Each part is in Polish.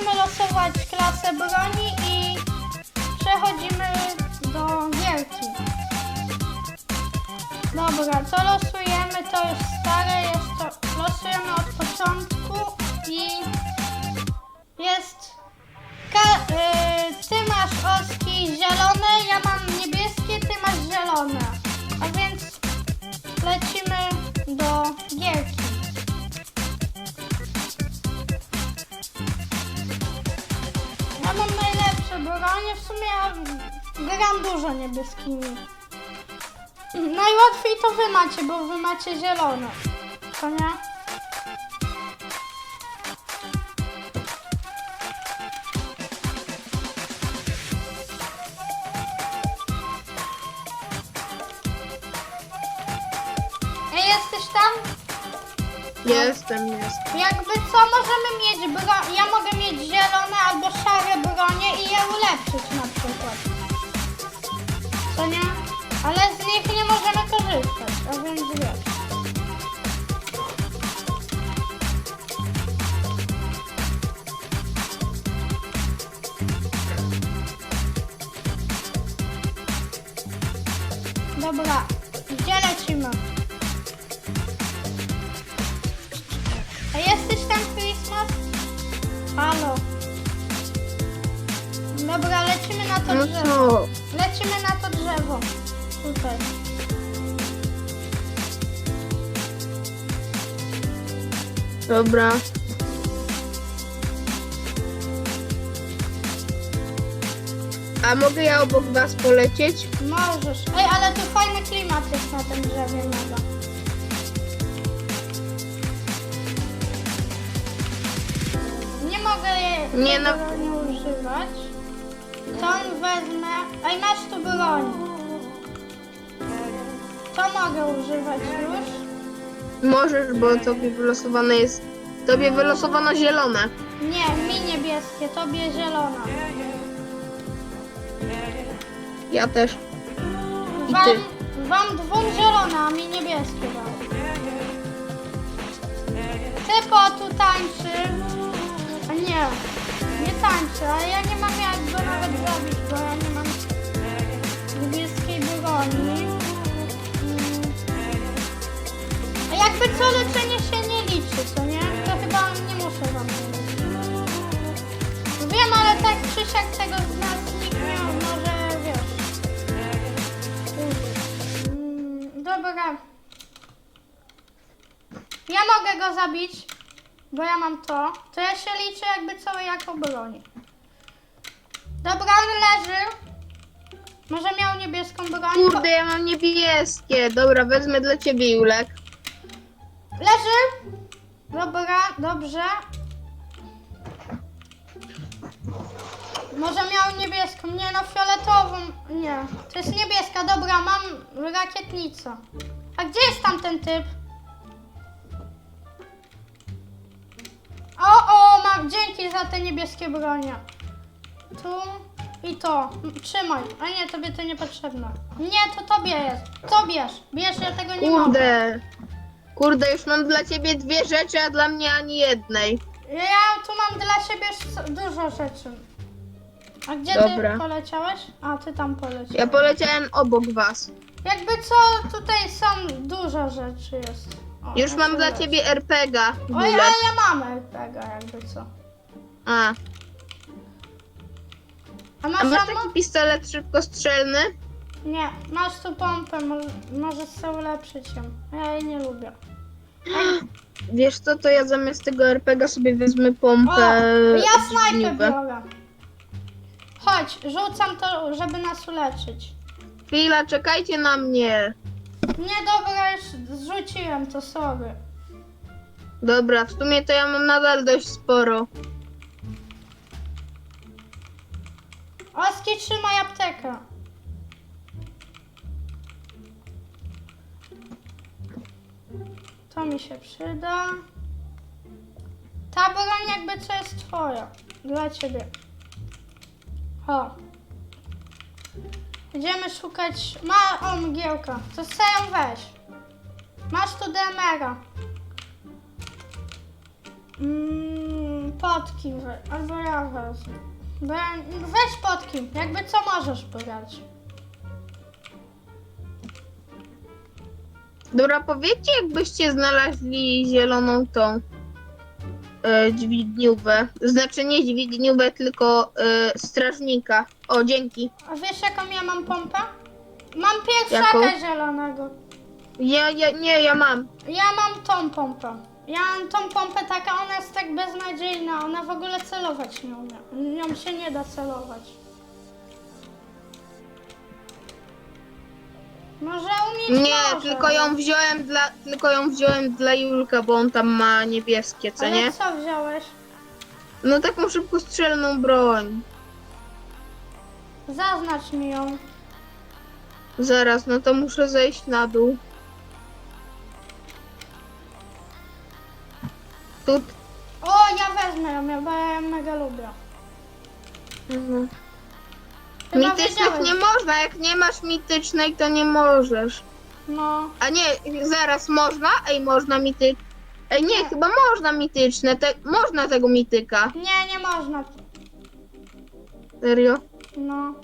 wylosować klasę broni i przechodzimy do gierki. Dobra, co losujemy? To jest stare, jest to. Losujemy od początku i jest. Ka- y, ty masz oski zielone, ja mam gram dużo niebieskimi. Najłatwiej to wy macie, bo wy macie zielone. To nie? Ej, jesteś tam? Jestem, jest. Jakby co możemy mieć ja mogę mieć zielone albo szare bronie i je ulepszyć na przykład. Co nie? Ale z nich nie możemy korzystać, a więc wiesz. Dobra, na to No drzewo. co? Lecimy na to drzewo. Tutaj. Dobra. A mogę ja obok was polecieć? Możesz. Ej, ale tu fajny klimat jest na tym drzewie mega. Nie mogę jej Nie, tego no- nie używać. On wezmę. Ej, masz tu broń. To mogę używać już. Możesz, bo tobie wylosowane jest... Tobie wylosowano zielone. Nie, mi niebieskie, tobie zielona. Ja też. I Wam, ty. wam dwóm zielone, a mi niebieskie dał. Typo tu tańczy. A nie, nie tańczy, ale ja nie mam jak go nawet zrobić, bo ja nie mam niebieskiej broni. A jakby co leczenie się nie liczy, co nie? To chyba nie muszę wam mówić. Wiem, ale tak czy siak tego z nas nikt nie może, wiesz. Mm, Dobra. Ja mogę go zabić, bo ja mam to. To ja się liczę jakby co jako broń. Dobra, on leży. Może miał niebieską broń? Kurde, ja mam niebieskie. Dobra, wezmę dla ciebie, Julek. Leży. Dobra, dobrze. Może miał niebieską. Nie no, fioletową. Nie. To jest niebieska. Dobra, mam rakietnicę. A gdzie jest tamten typ? O, o, mam. Dzięki za te niebieskie bronie. Tu i to. Trzymaj. A nie, tobie to niepotrzebne. Nie, to tobie jest. To bierz. Bierz, ja tego nie mogę. Kurde. Kurde, już mam dla ciebie dwie rzeczy, a dla mnie ani jednej. Ja tu mam dla siebie s- dużo rzeczy. A gdzie Dobra. ty poleciałeś? A, ty tam poleciałeś. Ja poleciałem obok was. Jakby co, tutaj są dużo rzeczy jest. O, Już ja mam dla ciebie RPGa. Ale Julek. ja mam RPG jakby co. A, A a masz masz ammo? taki pistolet szybkostrzelny? Nie, masz tu pompę, może, możesz sobie ulepszyć ją. Ja jej nie lubię. Wiesz co, to ja zamiast tego RPGa sobie wezmę O, pompę. ja snajpę żniwę. biorę. Chodź, rzucam to, żeby nas uleczyć. Chwila, czekajcie na mnie. Nie, dobra, już zrzuciłem to, sorry. Dobra, w sumie to ja mam nadal dość sporo. Oski, trzymaj aptekę. To mi się przyda. Ta broń jakby co jest twoja. Dla ciebie. O. Idziemy szukać... Ma... O, mgiełka. To se ją weź. Masz tu DMR-a. Mm, we- albo ja wezmę. Weź pod kim, jakby co możesz pograć. Dobra, powiedzcie, jakbyście znaleźli zieloną tą e, dźwigniówę. Znaczy nie dźwigniówę, tylko e, strażnika. O, dzięki. A wiesz jaką ja mam pompę? Mam Jaką? pierwszaka zielonego. Ja, ja, nie, ja mam. Ja mam tą pompę. Ja mam tą pompę taka, ona jest tak beznadziejna, ona w ogóle celować nie umie. Nią się nie da celować. Może umieć Nie, może. tylko ją wziąłem dla, tylko ją wziąłem dla Julka, bo on tam ma niebieskie, co Ale nie? co wziąłeś? No taką szybkostrzelną broń. Zaznacz mi ją. Zaraz, no to muszę zejść na dół. Tu. O, ja wezmę ją, bo ja ją mega lubię. Mhm. Chyba Mitycznych wiedziałeś. nie można, jak nie masz mitycznej, to nie możesz. No, A nie, zaraz można? Ej, można mityk. Ej, nie, chyba można mityczne. Te, można tego mityka. nie, nie można. Serio? No.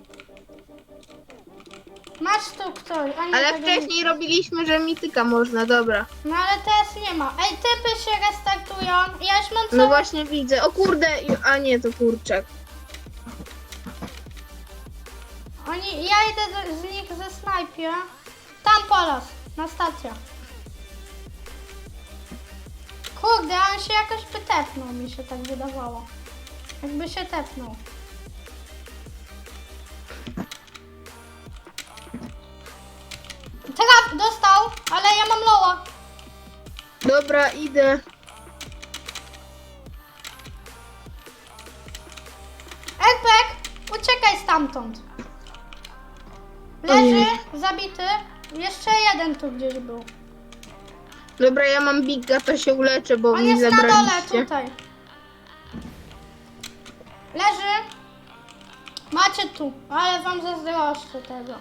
Masz tu ktoś, a nie Ale tego wcześniej robiliśmy, że mityka można, dobra. No ale teraz nie ma. Ej, typy się restartują. Ja już mam No właśnie widzę. O kurde, a nie, to kurczak. Oni... Ja idę z, z nich ze snajpie. Tam polas, na stację. Kurde, on się jakoś by tepnął, mi się tak wydawało. Jakby się tepnął. Traf, dostał, ale ja mam loła. Dobra, idę. Erpek, uciekaj stamtąd. Leży, zabity. Jeszcze jeden tu gdzieś był. Dobra, ja mam biga, to się uleczę, bo On mi jest na dole, zabraliście. tutaj. Leży. Macie tu, ale wam zazdroszczę tego.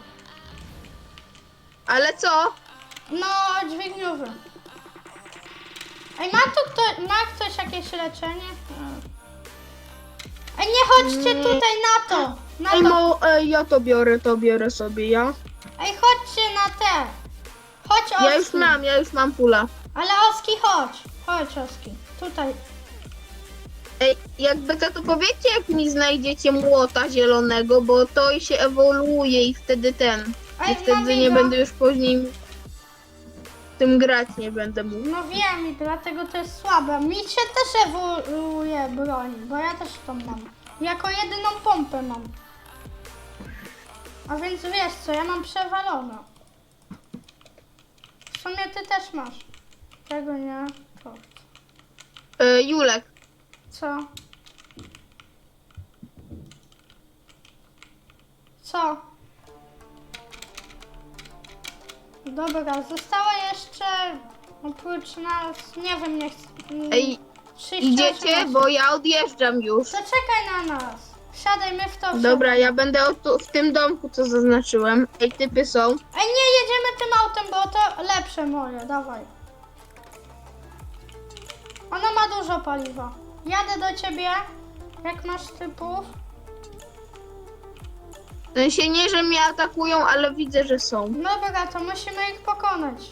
Ale co? No, dźwigniowy. Ej, ma tu kto, ma ktoś jakieś leczenie? Ej, nie chodźcie tutaj na to. Na Ej, to. mo, ej, ja to biorę, to biorę sobie, ja. Ej, chodźcie na te. Chodź, Oski. Ja już mam, ja już mam pula. Ale Oski, chodź. Chodź, Oski. Tutaj. Ej, jakby to, to powiedzcie, jak mi znajdziecie młota zielonego, bo to się ewoluuje i wtedy ten. Ej, I wtedy nie będę już później tym grać nie będę mógł. No wiem i dlatego to jest słabe. Mi się też ewoluuje broń, bo ja też tą mam. Jako jedyną pompę mam. A więc wiesz co, ja mam przewalone. W sumie ty też masz. Tego nie. To. E, Julek, Co? Co? Dobra, zostało jeszcze oprócz nas, nie wiem, nie chcę. ej, 38 idziecie, bo ja odjeżdżam już. To czekaj na nas. Wsiadaj, my w to Dobra, ja będę o tu, w tym domku, co zaznaczyłem. Ej, typy są. Ej, nie, jedziemy tym autem, bo to lepsze moje, dawaj. Ona ma dużo paliwa. Jadę do ciebie, jak masz typów. W sensie nie, że mnie atakują, ale widzę, że są. Dobra, to musimy ich pokonać.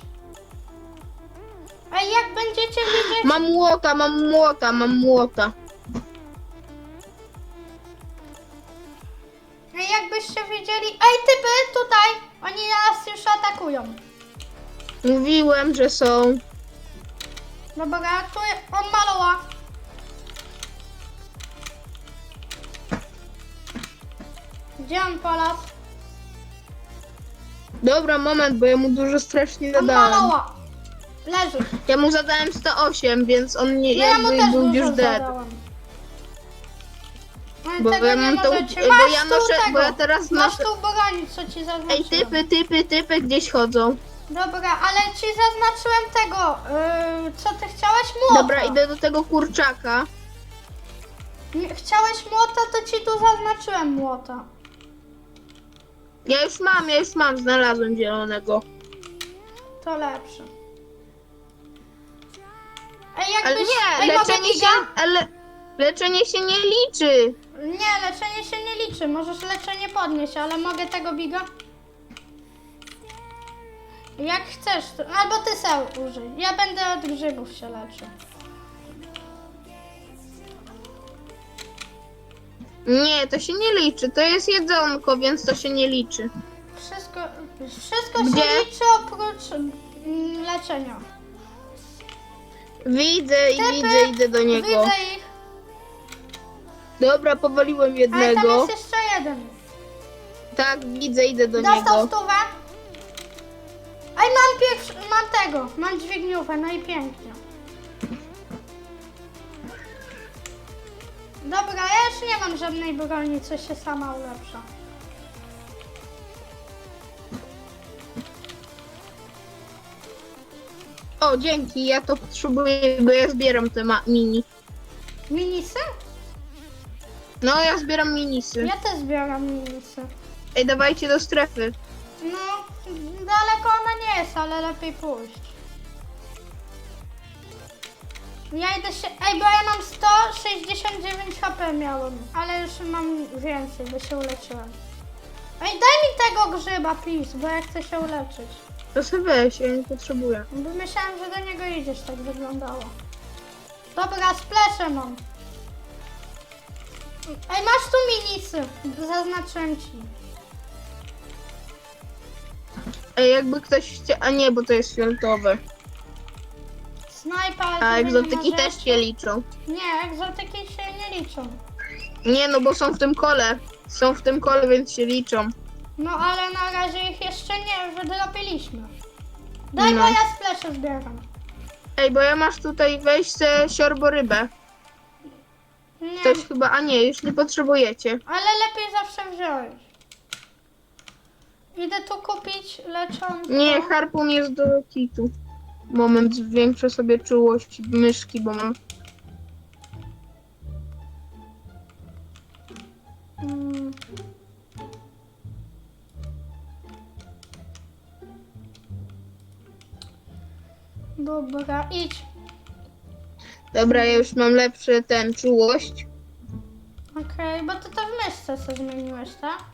Ej, jak będziecie widzieć... Mam młota, mam młota, mam młota. Mówiłem, że są. Dobra, tu on maloła. Gdzie on polas? Dobra, moment, bo ja mu dużo strasznie On maloła. Leży. Ja mu zadałem 108, więc on nie No ja mu jakby też był dużo już dead. zadałam. Ale Bo tego ja nie mam tą, możecie. bo Masz ja tu noszę, tego. bo ja teraz Masz noszę. tu broni, co ci zaznaczyłem. Ej, typy, typy, typy gdzieś chodzą. Dobra, ale ci zaznaczyłem tego, yy, co ty chciałeś młota. Dobra, idę do tego kurczaka. Nie- Chciałeś młota, to ci tu zaznaczyłem młota. Ja już mam, ja już mam, znalazłem zielonego. To lepsze. Ej, jakbyś... Ale nie, Ej, mogę leczenie się, giga? ale Leczenie się nie liczy. Nie, leczenie się nie liczy. Możesz leczenie podnieść, ale mogę tego biga? Jak chcesz, to- albo ty sam użyj. Ja będę od grzybów się leczył. Nie, to się nie liczy. To jest jedzonko, więc to się nie liczy. Wszystko, wszystko Gdzie? się liczy oprócz mm, leczenia. Widzę i Typy, widzę, idę do niego. Widzę ich, Dobra, powaliłem ale tam jednego. jest jeszcze jeden. Tak, widzę, idę do Dostał niego. stówę. Ej, mam pierwszy, mam tego, mam dźwigniówkę, no i pięknie. Dobra, ja już nie mam żadnej broni, co się sama ulepsza. O, dzięki, ja to potrzebuję, bo ja zbieram te ma- mini. Minisy? No, ja zbieram minisy. Ja też zbieram minisy. Ej, dawajcie do strefy. No, daleko ona nie jest, ale lepiej pójść. Ja idę się... Ej, bo ja mam 169 HP miałem, ale już mam więcej, bo się uleczyłem. Ej, daj mi tego grzyba, please, bo ja chcę się uleczyć. To sobie weź, ja nie potrzebuję. Bo myślałem, że do niego idziesz, tak wyglądało. Dobra, spleszę mam. Ej, masz tu minisy, zaznaczyłem ci. Ej, jakby ktoś chciał... A nie, bo to jest fioletowe. Snajpa, ale A tobie nie egzotyki może- też się liczą. Nie, egzotyki się nie liczą. Nie, no bo są w tym kole. Są w tym kole, więc się liczą. No ale na razie ich jeszcze nie wydropiliśmy. Daj, No. bo ja spleszę zbieram. Ej, bo ja masz tutaj wejść se siorborybę. Nie, Ktoś chyba... A nie, już nie potrzebujecie. ale lepiej zawsze wziąć. Idę tu kupić leczącą. Nie, harpun jest do kitu. Moment, zwiększę sobie czułość myszki, bo mam... Mm. Dobra, idź. Dobra, ja już mam lepszy ten czułość. Okej, bo ty to w myszce sobie zmieniłeś, tak?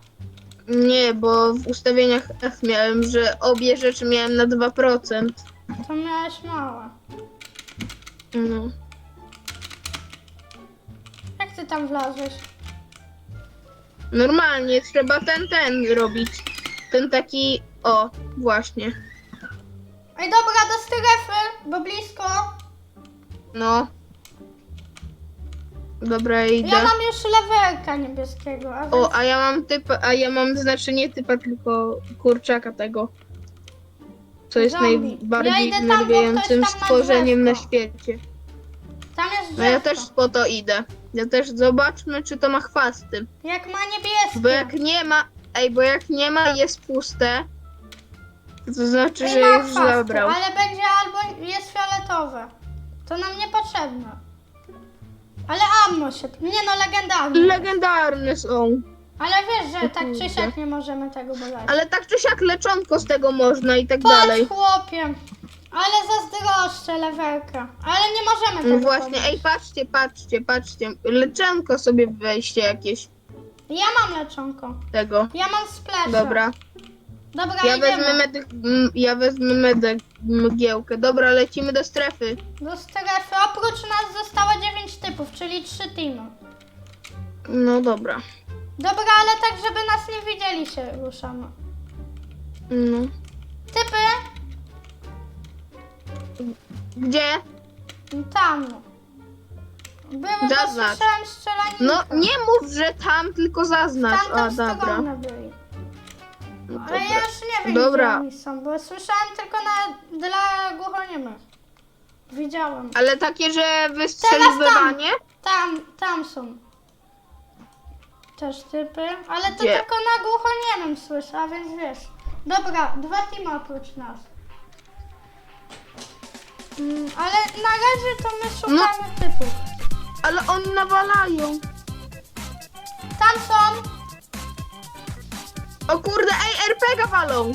Nie, bo w ustawieniach F miałem, że obie rzeczy miałem na 2%. To miałeś małe. No. Jak ty tam wlazłeś? Normalnie trzeba ten, ten robić. Ten taki... O, właśnie. Ej, dobra, do strefy, bo blisko. No. Dobra, idę. Ja mam już lewerka niebieskiego, a więc... O, a ja mam typa, a ja mam znaczy nie typa, tylko kurczaka tego. Co jest Zombie. Ja najbardziej idę tam, bo wnerwiającym ktoś tam ma stworzeniem na drzewko. świecie. Tam jest No ja drzewko. też po to idę. Ja też zobaczmy, czy to ma chwasty. Jak ma niebieskie. Bo jak nie ma, ej, bo jak nie ma, jest puste, to, znaczy, że ma już zabrał. ale będzie albo jest fioletowe. To nam niepotrzebne. Ale się... Nie no, legendarne. Legendarne są. Ale wiesz, że tak czy siak nie możemy tego bodać. Ale tak czy siak leczonko z tego można i tak Patrz dalej. chłopie. Ale zazdroszczę lewerka. Ale nie możemy tego No właśnie, podnieść. ej, patrzcie, patrzcie, patrzcie. Leczonko sobie weźcie jakieś Ja mam leczonko. tego. Ja mam splash. Dobra. Dobra, Ja idziemy. wezmę medy, m, ja wezmę medę, mgiełkę. Dobra, lecimy do strefy. Do strefy. Oprócz nas zostało 9 typów, czyli 3 teamy. No dobra. Dobra, ale tak, żeby nas nie widzieli się ruszamy. No. Typy Gdzie? tam. Były, bo Zaznacz. słyszałem strzelaninkę. No nie mów, że tam, tylko zaznacz. Tamtą A, dobra. byli. No Ale ja już nie wiem, Dobra. gdzie oni są, bo słyszałem tylko na, dla głuchoniemych. Widziałem. Ale takie, że wystrzeliwanie? Tam, tam są. Też typy, ale to Gdzie? tylko na głuchoniemym słyszę, a więc wiesz. Dobra, dwa teamy oprócz nas. Mm, ale na razie to my No. szukamy typów. Ale oni nawalają. Tam są. O kurde, ej, RPG walą.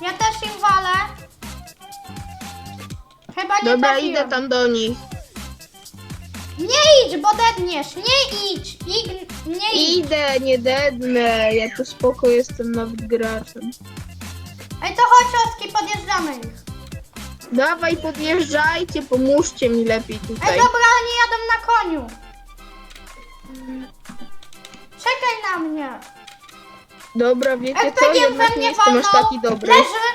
Ja też im walę. Chyba nie Dobra, trafiłem. idę tam do nich. Nie idź, bo dedniesz. Nie idź. Nie idź. Idę, nie dednę. Ja tu spoko jestem nawet graczem. Ej, to chodź, Oski, podjeżdżamy ich. Dawaj, podjeżdżajcie, pomóżcie mi lepiej Ej, tutaj. dobra, oni jadą na koniu. Czekaj na mnie. Dobra, wiecie co? We Jednak mnie nie jestem aż walnął. taki dobry. Leży.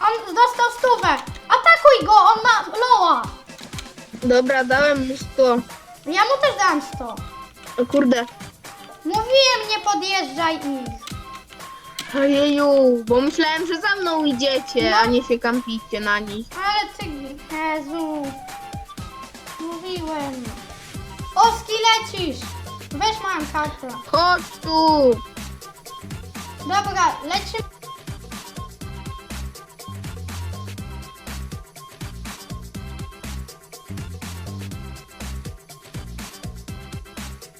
On dostał stówę. Atakuj go, on ma loa. Dobra, dałem mu 100. Ja mu też dałem 100. O kurde. Mówiłem, nie podjeżdżaj ich. Ojeju, bo myślałem, że za mną idziecie, No. a nie się kampicie na nich. Ale ty, Jezu. Mówiłem. Oski, lecisz. Weź moją kartę. Chodź tu! Dobra, lecimy.